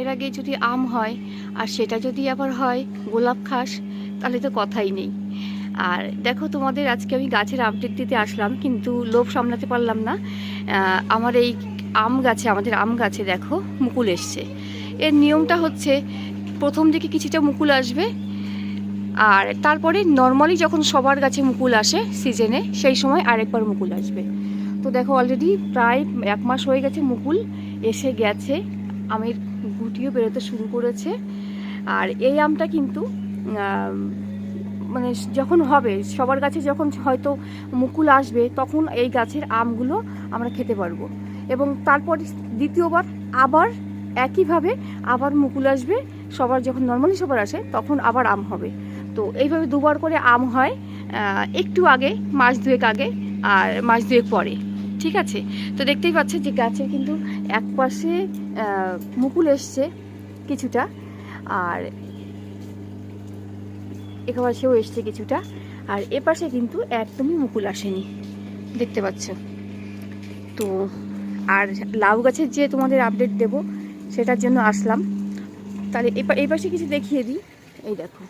এর আগে যদি আম হয় আর সেটা যদি আবার হয়, গোলাপ খাস, তাহলে তো কথাই নেই। আর দেখো তোমাদের আজকে আমি গাছের আপডেট দিতে আসলাম, কিন্তু লোভ সামলাতে পারলাম না। আমার এই আম গাছে, আমাদের আম গাছে দেখো মুকুল এসছে। এর নিয়মটা হচ্ছে প্রথম দিকে কিছুটা মুকুল আসবে, আর তারপরে নর্মালি যখন সবার গাছে মুকুল আসে সিজনে সেই সময় আরেকবার মুকুল আসবে। তো দেখো অলরেডি প্রায় এক মাস হয়ে গেছে মুকুল এসে গেছে। আমের গুটিও বেরোতে শুরু করেছে। আর এই আমটা কিন্তু মানে যখন হবে, সবার গাছে যখন হয়তো মুকুল আসবে, তখন এই গাছের আমগুলো আমরা খেতে পারব। এবং তারপর দ্বিতীয়বার আবার একইভাবে আবার মুকুল আসবে, সবার যখন নর্মালি সবার আসে, তখন আবার আম হবে। তো এইভাবে দুবার করে আম হয় একটু আগে, মাস দুয়েক আগে, আর মাস দুয়েক পরে। ঠিক আছে? তো দেখতেই পাচ্ছেন যে গাছের কিন্তু এক পাশে মুকুল এসছে কিছুটা, আর এপাশেও এসছে কিছুটা, আর এপাশে কিন্তু একদমই মুকুল আসেনি। দেখতে পাচ্ছ তো আর লাউ গাছের যে তোমাদের আপডেট দেব, সেটার জন্য আসলাম। তাহলে এই পাশে কিছু দেখিয়ে দিই। এই দেখো।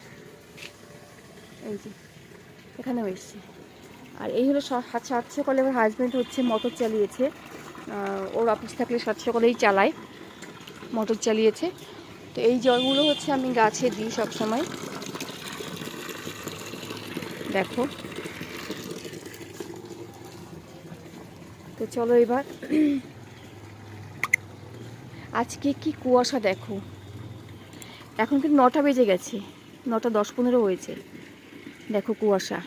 এই যে, এখানেও এসছে। আর এই হলো সাত সকালে আমার হাজব্যান্ড হচ্ছে মোটর চালিয়েছে। ওর অফিস থাকলে সাত সকালেই চালায় মোটর চালিয়েছে। তো এই জলগুলো হচ্ছে আমি গাছে দিই সবসময়। দেখো। তো চলো এবার। আজকে কি কুয়াশা দেখো? এখন কিন্তু নটা বেজে গেছে, নটা দশ পনেরো হয়েছে। দেখো কুয়াশা।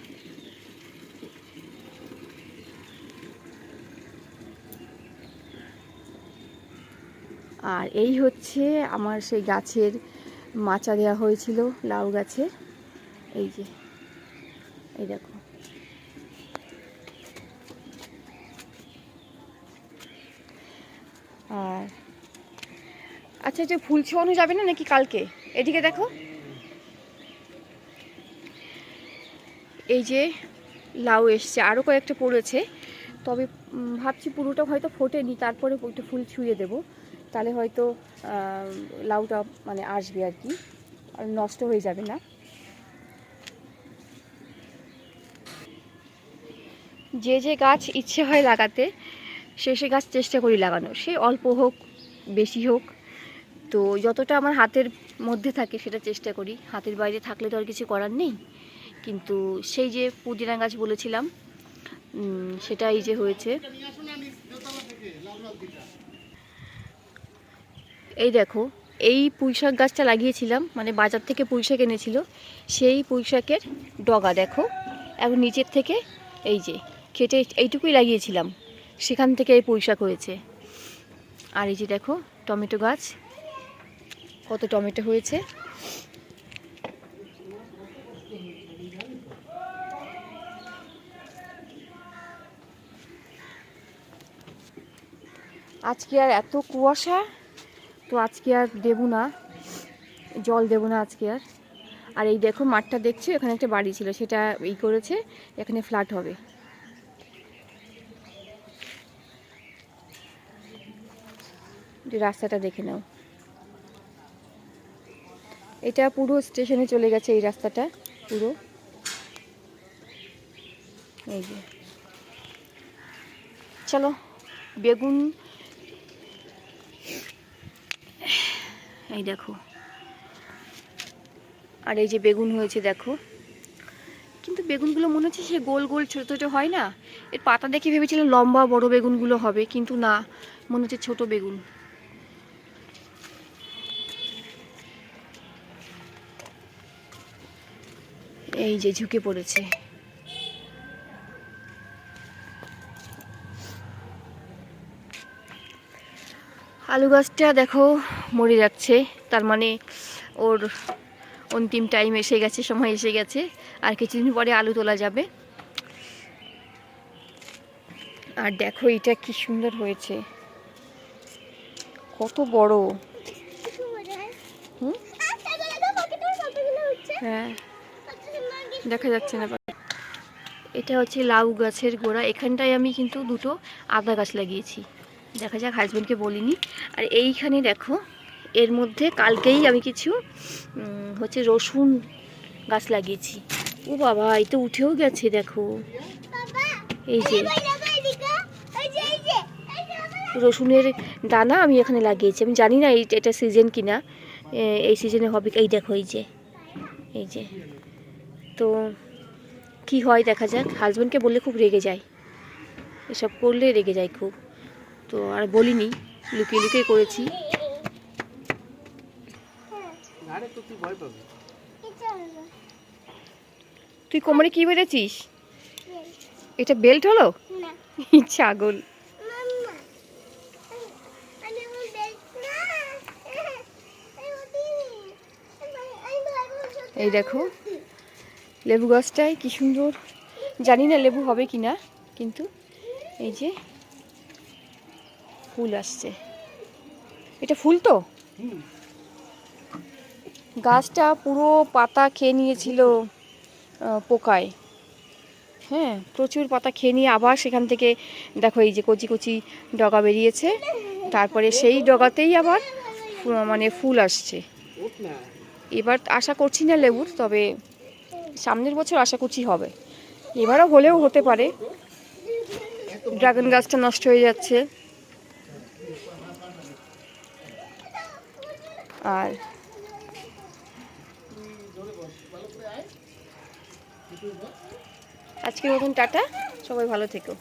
আর এই হচ্ছে আমার সেই গাছের মাচা দেওয়া হয়েছিল, লাউ গাছে। এই যে, এই দেখো। আর আচ্ছা এটা ফুল ছোঁয়ানো যাবে না নাকি কালকে? এদিকে দেখো। এই যে লাউ এসছে আরও কয়েকটা পড়েছে। তবে ভাবছি পুরোটা হয়তো ফোটেনি, তারপরে একটু ফুল ছুঁয়ে দেবো। তাহলে হয়তো লাউটা মানে আসবে আর কি। আর নষ্ট হয়ে যাবে না। যে যে গাছ ইচ্ছে হয় লাগাতে, সে সে গাছ চেষ্টা করি লাগানো। সে অল্প হোক, বেশি হোক। তো যতটা আমার হাতের মধ্যে থাকে সেটা চেষ্টা করি। হাতের বাইরে থাকলে তো আর কিছু করার নেই। কিন্তু সেই যে পুদিনা গাছ বলেছিলাম সেটা এই যে হয়েছে। এই দেখো, এই পুঁইশাক গাছটা লাগিয়েছিলাম মানে বাজার থেকে পুঁইশাক এনেছিল, সেই পুঁইশাকের ডগা দেখো, এবং নিচের থেকে এই যে কেটে এইটুকুই লাগিয়েছিলাম, সেখান থেকে এই পুঁইশাক হয়েছে। আর এই যে দেখো, টমেটো গাছ, কত টমেটো হয়েছে। আজকে আর এত কুয়াশা তো আজকে আর দেবো না, জল দেবো না আজকে আর। আর এই দেখো মাঠটা দেখছ, এখানে একটা বাড়ি ছিল, সেটা এই করেছে, এখানে ফ্ল্যাট হবে। রাস্তাটা দেখে নাও। এটা পুরো স্টেশনে চলে গেছে এই রাস্তাটা, পুরো। এই যে। চলো, বেগুন এই দেখো। আর এই যে বেগুন হয়েছে, দেখো। কিন্তু বেগুনগুলো মনে হচ্ছে সে গোল গোল ছোটো ছোটো হয় না? এর পাতা দেখে ভেবেছিলাম লম্বা বড় বেগুনগুলো হবে, কিন্তু না, মনে হচ্ছে ছোটো বেগুন। এই যে ঝুঁকে পড়েছে। আলু গাছটা দেখো মরে যাচ্ছে। তার মানে ওর অন্তিম টাইম এসে গেছে, সময় এসে গেছে। আর কিছুদিন পরে আলু তোলা যাবে। আর দেখো এটা কি সুন্দর হয়েছে। কত বড়? হ্যাঁ। দেখা যাচ্ছে না। এটা হচ্ছে লাউ গাছের গোড়া। এখানটায় আমি কিন্তু দুটো আদা গাছ লাগিয়েছি। দেখা যাক হাজব্যান্ডকে বলিনি। আর এইখানে দেখো এর মধ্যে কালকেই আমি কিছু হচ্ছে রসুন গাছ লাগিয়েছি। ও বাবা, এই তো উঠেও গেছে, দেখো। এই যে, রসুনের দানা আমি এখানে লাগিয়েছি। আমি জানি না এটা সিজন কিনা এই সিজনে হবে এই দেখো, এই যে এই যে। তো কি হয় দেখা যাক। হাজব্যান্ডকে বললে খুব রেগে যায়। এসব করলে রেগে যায় খুব। তো আর বলিনি, লুকিয়ে লুকিয়ে করেছি। আরে তো তুই ভয় পাবি। তুই কোমরে কি বেড়েছিস এটা বেল্ট হলো? ছাগল। এই দেখো লেবু গাছটায় কি সুন্দর। জানি না লেবু হবে কি না কিন্তু এই যে ফুল আসছে। এটা ফুল তো? গাছটা পুরো পাতা খেয়ে নিয়েছিল পোকায়। হ্যাঁ প্রচুর পাতা খেয়ে নিয়ে আবার সেখান থেকে দেখো এই যে কচি কচি ডগা বেরিয়েছে। তারপরে সেই ডগাতেই আবার মানে ফুল আসছে। এবার আশা করছি না লেবুর, তবে সামনের বছর আশা করছি হবে। এবারও হলেও হতে পারে। ড্রাগন গাছটা নষ্ট হয়ে যাচ্ছে। আর আজকের মতন টাটা সবাই ভালো থেকো।